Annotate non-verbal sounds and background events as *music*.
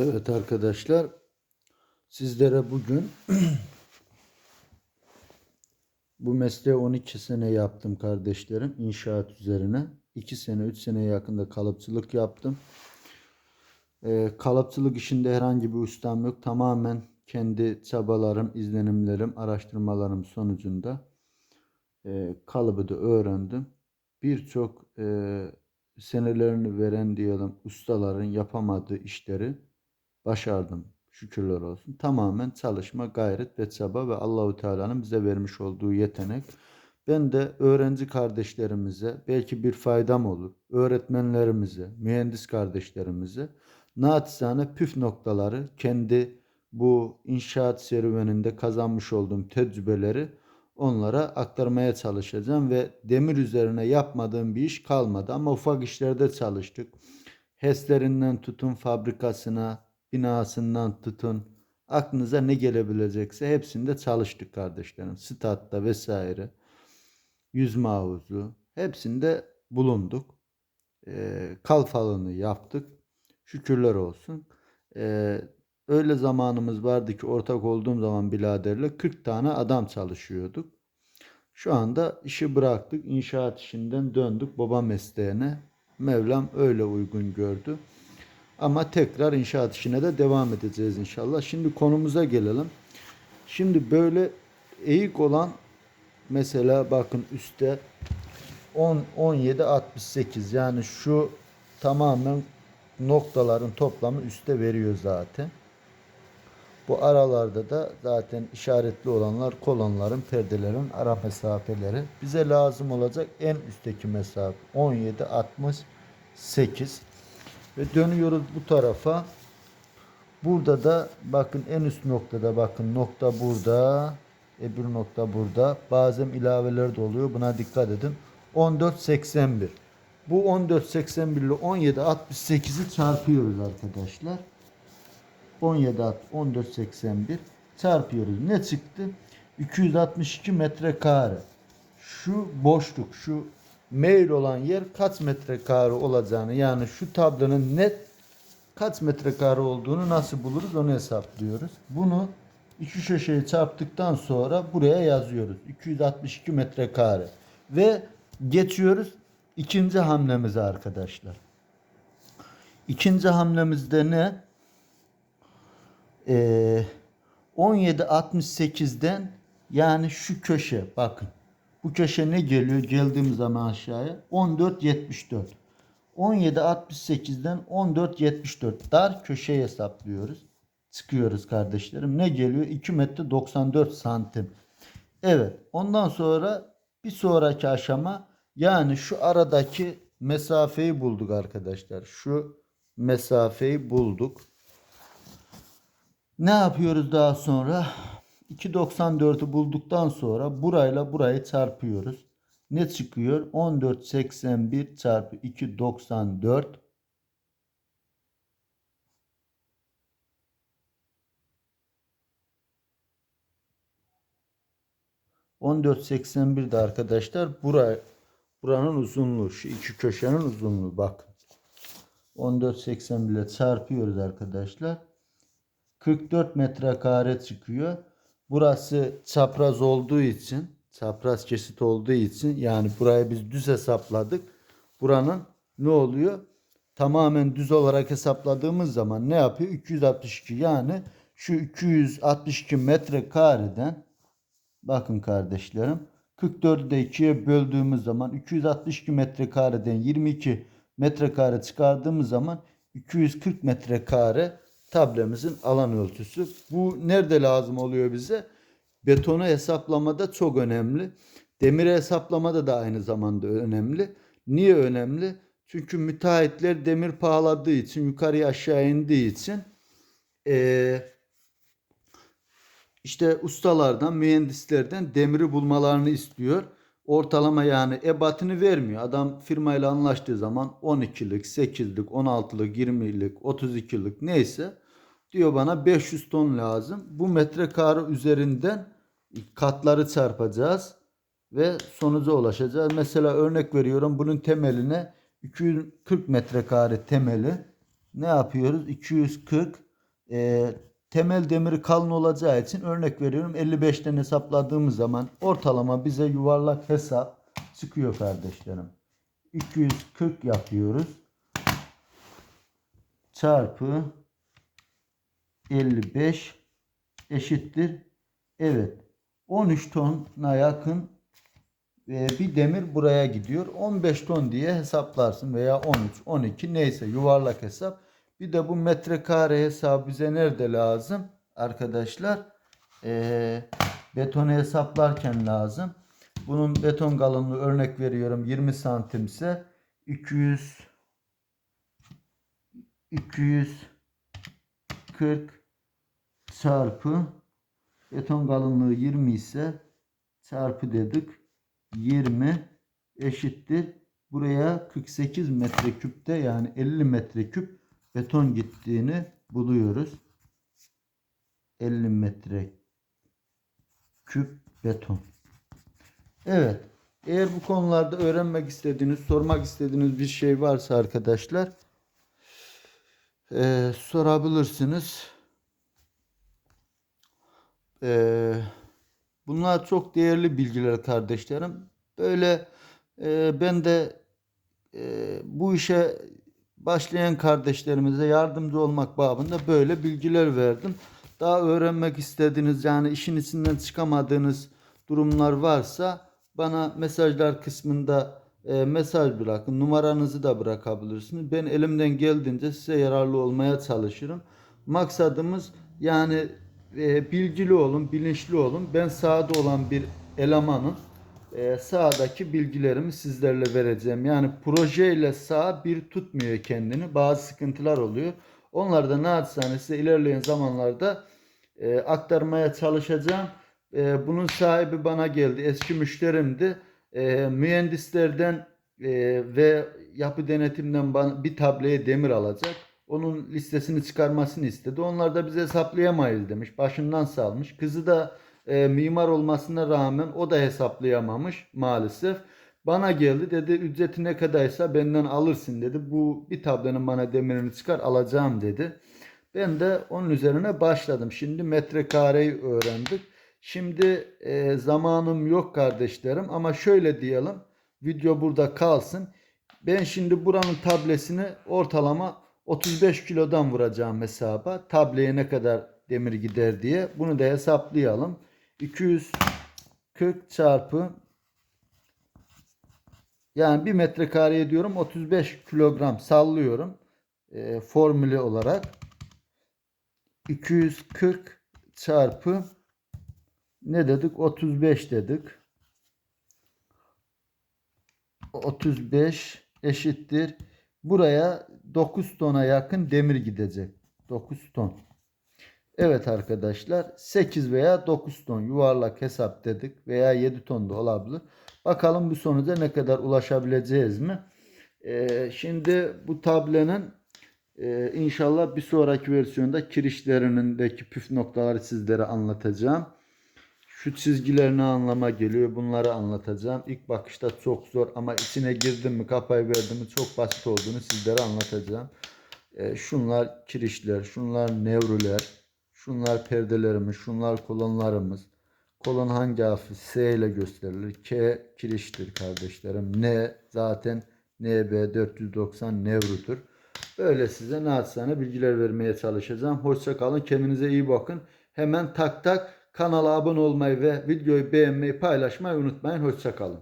Evet arkadaşlar, sizlere bugün *clears throat* bu mesleği 12 sene yaptım kardeşlerim inşaat üzerine. 2 sene 3 sene yakında kalıpçılık yaptım. Ee, kalıpçılık işinde herhangi bir ustam yok. Tamamen kendi çabalarım, izlenimlerim, araştırmalarım sonucunda e, kalıbı da öğrendim. Birçok e, senelerini veren diyelim ustaların yapamadığı işleri başardım. Şükürler olsun. Tamamen çalışma, gayret ve çaba ve Allahu Teala'nın bize vermiş olduğu yetenek. Ben de öğrenci kardeşlerimize belki bir faydam olur. Öğretmenlerimize, mühendis kardeşlerimize naçizane püf noktaları kendi bu inşaat serüveninde kazanmış olduğum tecrübeleri onlara aktarmaya çalışacağım ve demir üzerine yapmadığım bir iş kalmadı ama ufak işlerde çalıştık. HES'lerinden tutun fabrikasına, binasından tutun aklınıza ne gelebilecekse hepsinde çalıştık kardeşlerim. Statta vesaire, yüzme havuzu hepsinde bulunduk. Ee, kalfalını yaptık. Şükürler olsun. Ee, öyle zamanımız vardı ki ortak olduğum zaman biraderle 40 tane adam çalışıyorduk. Şu anda işi bıraktık. inşaat işinden döndük baba mesleğine. Mevlam öyle uygun gördü. Ama tekrar inşaat işine de devam edeceğiz inşallah. Şimdi konumuza gelelim. Şimdi böyle eğik olan mesela bakın üstte 10 17 68 yani şu tamamen noktaların toplamı üstte veriyor zaten. Bu aralarda da zaten işaretli olanlar kolonların, perdelerin ara mesafeleri. Bize lazım olacak en üstteki mesafe 17 68 ve dönüyoruz bu tarafa. Burada da bakın en üst noktada bakın nokta burada. Öbür nokta burada. Bazen ilaveler de oluyor. Buna dikkat edin. 14.81. Bu 14.81 ile 17.68'i çarpıyoruz arkadaşlar. 17 14.81 çarpıyoruz. Ne çıktı? 262 metrekare. Şu boşluk, şu mail olan yer kaç metrekare olacağını yani şu tablonun net kaç metrekare olduğunu nasıl buluruz onu hesaplıyoruz. Bunu iki köşeyi çarptıktan sonra buraya yazıyoruz. 262 metrekare. Ve geçiyoruz ikinci hamlemize arkadaşlar. İkinci hamlemizde ne? Ee, 17.68'den yani şu köşe bakın. Bu köşe ne geliyor? Geldiğim zaman aşağıya 14.74. 17.68'den 14.74 dar köşeyi hesaplıyoruz. Çıkıyoruz kardeşlerim. Ne geliyor? 2 metre 94 santim. Evet. Ondan sonra bir sonraki aşama yani şu aradaki mesafeyi bulduk arkadaşlar. Şu mesafeyi bulduk. Ne yapıyoruz daha sonra? 2.94'ü bulduktan sonra burayla burayı çarpıyoruz. Ne çıkıyor? 14.81 çarpı 2.94 14.81 de arkadaşlar bura, buranın uzunluğu. Şu iki köşenin uzunluğu bakın. 14.81 ile çarpıyoruz arkadaşlar. 44 metrekare çıkıyor. Burası çapraz olduğu için, çapraz kesit olduğu için yani burayı biz düz hesapladık. Buranın ne oluyor? Tamamen düz olarak hesapladığımız zaman ne yapıyor? 262 yani şu 262 metrekareden bakın kardeşlerim 44'ü de 2'ye böldüğümüz zaman 262 metrekareden 22 metrekare çıkardığımız zaman 240 metrekare tablemizin alan ölçüsü. Bu nerede lazım oluyor bize? Betonu hesaplamada çok önemli. Demiri hesaplamada da aynı zamanda önemli. Niye önemli? Çünkü müteahhitler demir pahaladığı için, yukarıya aşağı indiği için ee, işte ustalardan, mühendislerden demiri bulmalarını istiyor. Ortalama yani ebatını vermiyor. Adam firmayla anlaştığı zaman 12'lik, 8'lik, 16'lık, 20'lik, 32'lik neyse diyor bana 500 ton lazım. Bu metrekare üzerinden katları çarpacağız ve sonuca ulaşacağız. Mesela örnek veriyorum bunun temeline 240 metrekare temeli ne yapıyoruz? 240 e, temel demiri kalın olacağı için örnek veriyorum 55'ten hesapladığımız zaman ortalama bize yuvarlak hesap çıkıyor kardeşlerim. 240 yapıyoruz. Çarpı 55 eşittir. Evet. 13 tona yakın e, bir demir buraya gidiyor. 15 ton diye hesaplarsın veya 13, 12 neyse yuvarlak hesap. Bir de bu metrekare hesabı bize nerede lazım? Arkadaşlar e, betonu hesaplarken lazım. Bunun beton kalınlığı örnek veriyorum 20 santimse 200 240 çarpı beton kalınlığı 20 ise çarpı dedik 20 eşittir. Buraya 48 metreküpte yani 50 metreküp beton gittiğini buluyoruz. 50 metre küp beton. Evet. Eğer bu konularda öğrenmek istediğiniz, sormak istediğiniz bir şey varsa arkadaşlar eee, sorabilirsiniz. Eee, bunlar çok değerli bilgiler kardeşlerim. Böyle eee, ben de eee, bu işe başlayan kardeşlerimize yardımcı olmak babında böyle bilgiler verdim. Daha öğrenmek istediğiniz yani işin içinden çıkamadığınız durumlar varsa bana mesajlar kısmında e, mesaj bırakın. Numaranızı da bırakabilirsiniz. Ben elimden geldiğince size yararlı olmaya çalışırım. Maksadımız yani e, bilgili olun, bilinçli olun. Ben sahada olan bir elemanım. E, sahadaki bilgilerimi sizlerle vereceğim. Yani projeyle saha bir tutmuyor kendini. Bazı sıkıntılar oluyor. Onları da naçizane size ilerleyen zamanlarda e, aktarmaya çalışacağım. E, bunun sahibi bana geldi. Eski müşterimdi. E, mühendislerden e, ve yapı denetimden bana, bir tableye demir alacak. Onun listesini çıkarmasını istedi. Onlar da biz hesaplayamayız demiş. Başından salmış. Kızı da e, mimar olmasına rağmen o da hesaplayamamış maalesef. Bana geldi dedi ücreti ne kadarsa benden alırsın dedi. Bu bir tablanın bana demirini çıkar alacağım dedi. Ben de onun üzerine başladım. Şimdi metrekareyi öğrendik. Şimdi e, zamanım yok kardeşlerim ama şöyle diyelim. Video burada kalsın. Ben şimdi buranın tablesini ortalama 35 kilodan vuracağım hesaba. Tableye ne kadar demir gider diye. Bunu da hesaplayalım. 240 çarpı yani 1 metrekareye diyorum 35 kilogram sallıyorum. E, formülü olarak 240 çarpı ne dedik? 35 dedik. 35 eşittir. Buraya 9 tona yakın demir gidecek. 9 ton. Evet arkadaşlar 8 veya 9 ton yuvarlak hesap dedik veya 7 ton da olabilir. Bakalım bu sonuca ne kadar ulaşabileceğiz mi? Ee, şimdi bu tablenin e, inşallah bir sonraki versiyonda kirişlerindeki püf noktaları sizlere anlatacağım. Şu çizgiler ne anlama geliyor bunları anlatacağım. İlk bakışta çok zor ama içine girdim mi kafayı verdim mi çok basit olduğunu sizlere anlatacağım. E, şunlar kirişler, şunlar nevruler, şunlar perdelerimiz, şunlar kolonlarımız. Kolon hangi harfi? S ile gösterilir. K kiriştir kardeşlerim. N zaten NB 490 nevrudur. Böyle size naçizane bilgiler vermeye çalışacağım. Hoşça kalın. Kendinize iyi bakın. Hemen tak tak kanala abone olmayı ve videoyu beğenmeyi paylaşmayı unutmayın. Hoşça kalın.